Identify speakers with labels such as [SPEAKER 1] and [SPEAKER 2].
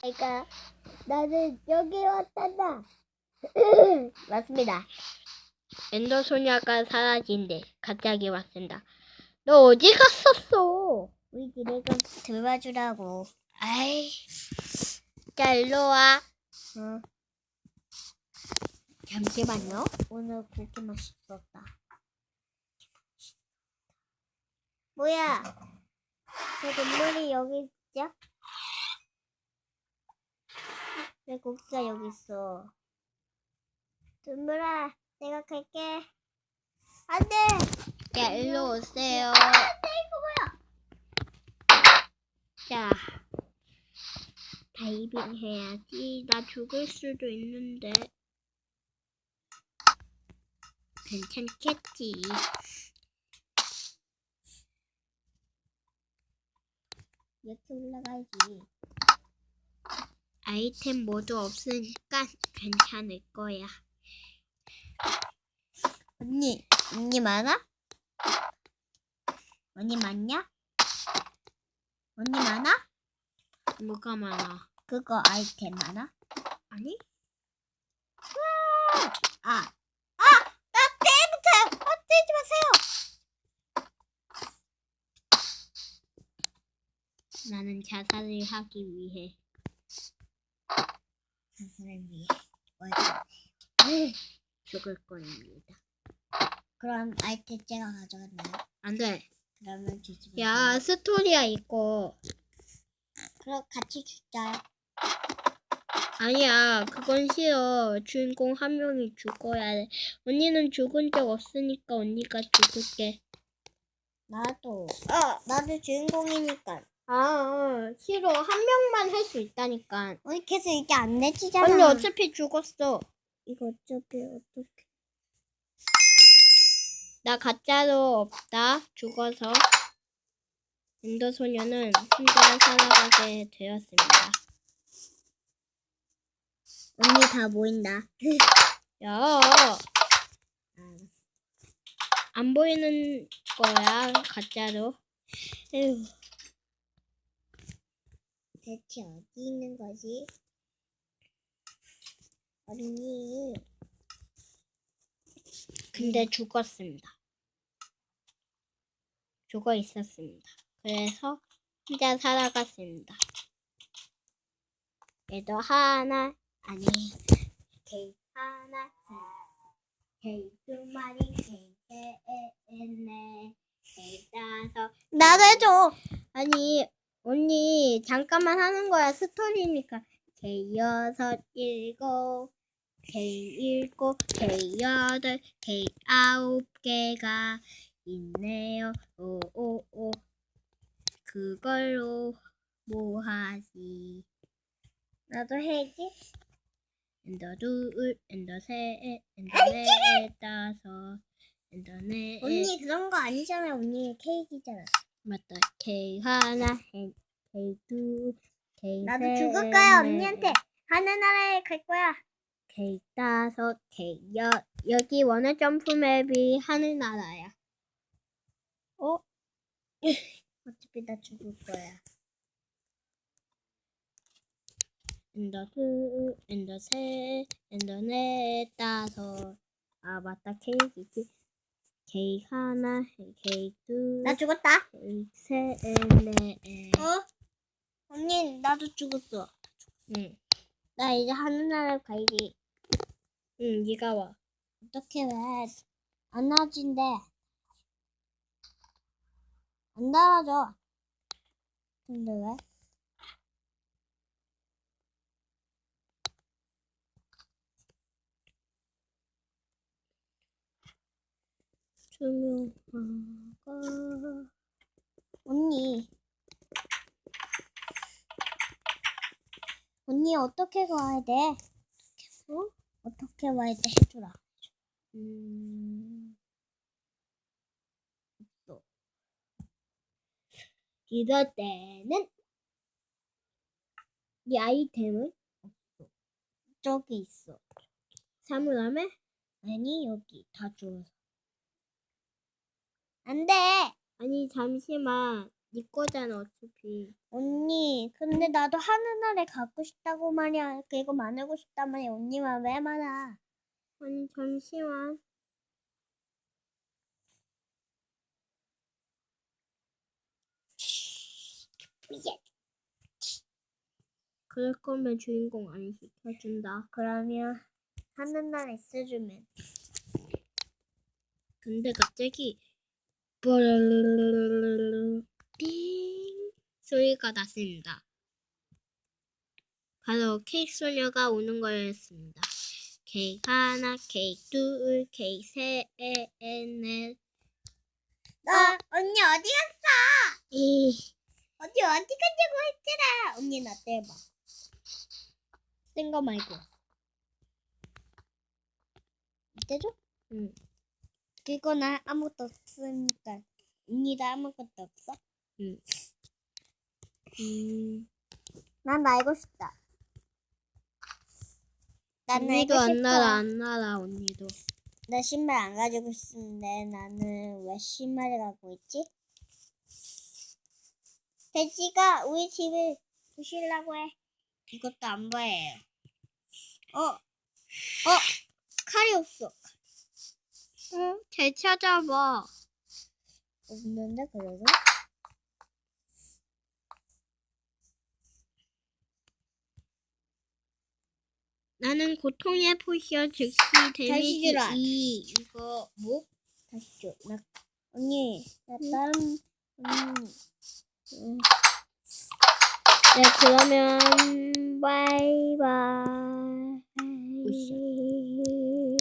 [SPEAKER 1] 그러니까 나는 여기 왔단다. 맞습니다.
[SPEAKER 2] 엔더 소녀가 사라진대. 갑자기 왔습니다. 너 어디 갔었어?
[SPEAKER 1] 우리 집에 좀 들어와주라고.
[SPEAKER 2] 아이. 자, 일로 와.
[SPEAKER 1] 어,
[SPEAKER 2] 잠시만요.
[SPEAKER 1] 오늘 그렇게 맛있었다. 뭐야? 저 눈물이 여기 있죠? 왜 고기가 여기 있어? 눈물아, 내가 갈게. 안 돼!
[SPEAKER 2] 자, 일로 오세요. 자, 다이빙 해야지. 나 죽을 수도 있는데. 괜찮겠지.
[SPEAKER 1] 이렇게 올라가야지.
[SPEAKER 2] 아이템 모두 없으니까 괜찮을 거야.
[SPEAKER 1] 언니, 언니 많아? 언니 많냐? 언니 많아?
[SPEAKER 2] 뭐가 많아?
[SPEAKER 1] 그거 아이템 많아?
[SPEAKER 2] 아니?
[SPEAKER 1] 아, 아, 나 때부터 어, 때리지 마세요.
[SPEAKER 2] 나는 자살을 하기 위해.
[SPEAKER 1] 자살을 위해.
[SPEAKER 2] 죽을 겁니다.
[SPEAKER 1] 그럼 아이템 제가 가져갔나요?
[SPEAKER 2] 안 돼.
[SPEAKER 1] 그러면 주지.
[SPEAKER 2] 야, 스토리야, 이거.
[SPEAKER 1] 그럼 같이 주자요.
[SPEAKER 2] 아니야, 그건 싫어. 주인공 한 명이 죽어야 돼. 언니는 죽은 적 없으니까 언니가 죽을게.
[SPEAKER 1] 나도. 어, 나도 주인공이니까.
[SPEAKER 2] 아, 어, 싫어. 한 명만 할 수 있다니까.
[SPEAKER 1] 우리 계속 이게 안 내지잖아.
[SPEAKER 2] 언니 어차피 죽었어.
[SPEAKER 1] 이거 어차피 어떻게?
[SPEAKER 2] 나 가짜로 없다. 죽어서. 엔더 소녀는 혼자 살아가게 되었습니다.
[SPEAKER 1] 언니 다 모인다.
[SPEAKER 2] 야, 안 보이는 거야, 가짜로. 에휴.
[SPEAKER 1] 대체 어디 있는 거지? 언니.
[SPEAKER 2] 근데 죽었습니다. 죽어 있었습니다. 그래서 혼자 살아갔습니다. 얘도 하나, 아니, 개이 하나, 개이 두 마리, 개이 셋네, 개이 다섯.
[SPEAKER 1] 나도 해줘.
[SPEAKER 2] 아니, 언니, 잠깐만 하는 거야. 스토리니까. 개이 여섯, 일곱, 개이 일곱, 개이 여덟, 개이 아홉 개가 있네요. 오오오. 그걸로 뭐 하지?
[SPEAKER 1] 나도 해야지.
[SPEAKER 2] 엔더 둘, 엔더 셋, 엔더 넷, 다섯, 엔더 넷.
[SPEAKER 1] 언니 그런 거 아니잖아. 언니 케이크잖아.
[SPEAKER 2] 맞다. K 하나, K 둘, K
[SPEAKER 1] 나도
[SPEAKER 2] 셋,
[SPEAKER 1] 죽을 거야
[SPEAKER 2] 넷,
[SPEAKER 1] 언니한테. 하늘나라에 갈 거야.
[SPEAKER 2] K 다섯, K 여 여기 원의 점프 맵이 하늘나라야. 어?
[SPEAKER 1] 어차피 나 죽을 거야.
[SPEAKER 2] 엔더 둘, 엔더 셋, 엔더 넷, 다섯. 아 맞다. K이지. K 하나, K 둘,
[SPEAKER 1] 나 죽었다.
[SPEAKER 2] K 셋, 넷.
[SPEAKER 1] 어? 언니 나도 죽었어.
[SPEAKER 2] 응,
[SPEAKER 1] 나 이제 하늘나라 가야지.
[SPEAKER 2] 응, 네가 와.
[SPEAKER 1] 어떻게 왜? 안 나와진대. 안 나와져. 근데 왜?
[SPEAKER 2] 투명화가
[SPEAKER 1] 언니. 언니 어떻게 가야 돼? 어? 어떻게 와야 돼? 해주라.
[SPEAKER 2] 음. 없어. 이럴 때는 이 아이템은
[SPEAKER 1] 저기 있어.
[SPEAKER 2] 사물함에
[SPEAKER 1] 아니 여기 다 주워서. 안 돼.
[SPEAKER 2] 아니 잠시만 네 거잖아 어차피.
[SPEAKER 1] 언니, 근데 나도 하늘나라 갖고 싶다고 말이야. 그리고 만들고 싶단 말이야. 언니만 왜 말아?
[SPEAKER 2] 아니 잠시만. 그럴 거면 주인공 안 시켜준다.
[SPEAKER 1] 그러면 하늘나라 있어주면
[SPEAKER 2] 근데 갑자기 띵 소리가 났습니다. 바로 케이크 소녀가 오는 거였습니다. 케이크 하나, 케이크 둘, 케이크 셋, 넷.
[SPEAKER 1] 너 언니 어디 갔어?
[SPEAKER 2] 이
[SPEAKER 1] 어디 어디 가자고 했잖아. 언니 나 떼봐.
[SPEAKER 2] 센거 말고.
[SPEAKER 1] 떼줘?
[SPEAKER 2] 응.
[SPEAKER 1] 그거 나 아무것도 없으니 까. 언니도 아무것도 없어?
[SPEAKER 2] 음.
[SPEAKER 1] 난 알고 싶다. 난
[SPEAKER 2] 언니도 안
[SPEAKER 1] 싶어.
[SPEAKER 2] 날아, 안 날아, 언니도.
[SPEAKER 1] 나 신발 안 가지고 싶은데 나는 왜 신발을 갖고 있지? 돼지가 우리 집을 부시려고 해. 이것도 안 보여요. 어, 어, 칼이 없어.
[SPEAKER 2] 응, 잘 찾아봐.
[SPEAKER 1] 없는데 그래도?
[SPEAKER 2] 나는 고통의 포션 즉시 데미지
[SPEAKER 1] 주라.
[SPEAKER 2] 2 이거 뭐?
[SPEAKER 1] 다시 줘. 나 언니, 나 다른 언니. 음,
[SPEAKER 2] 네 그러면 바이바이